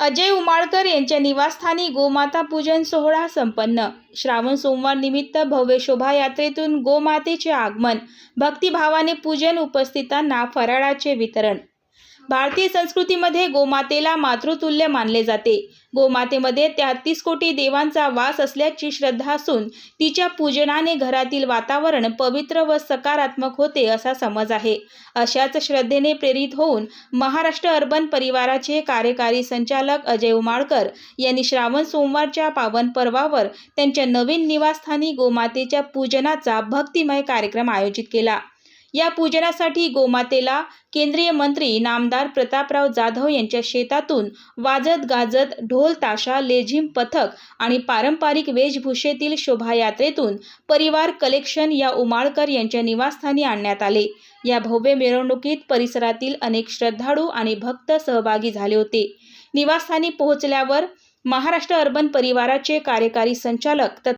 अजय उमाळकर यांच्या निवासस्थानी गोमाता पूजन सोहळा संपन्न. श्रावण सोमवार निमित्त भव्य शोभायात्रेतून गोमातेचे आगमन. भक्तिभावाने पूजन उपस्थितांना फराळाचे वितरण. भारतीय संस्कृतीमध्ये गोमातेला मातृतुल्य मानले जाते. गोमातेमध्ये तेहतीस कोटी देवांचा वास असल्याची श्रद्धा असून तिच्या पूजनाने घरातील वातावरण पवित्र व सकारात्मक होते असा समज आहे. अशाच श्रद्धेने प्रेरित होऊन महाराष्ट्र अर्बन परिवाराचे कार्यकारी संचालक अजय उमाळकर यांनी श्रावण सोमवारच्या पावन पर्वावर त्यांच्या नवीन निवासस्थानी गोमातेच्या पूजनाचा भक्तिमय कार्यक्रम आयोजित केला. या पूजनासाठी गोमातेला केंद्रीय मंत्री नामदार प्रतापराव जाधव यांच्या शेतातून वाजत गाजत ढोल ताशा लेझिम पथक आणि पारंपरिक वेशभूषेतील शोभायात्रेतून परिवार कलेक्शन या उमाळकर यांच्या निवासस्थानी आणण्यात आले. या भव्य मिरवणुकीत परिसरातील अनेक श्रद्धाळू आणि भक्त सहभागी झाले होते. निवासस्थानी पोहोचल्यावर महाराष्ट्र अर्बन परिवाराचे कार्यकारी संचालक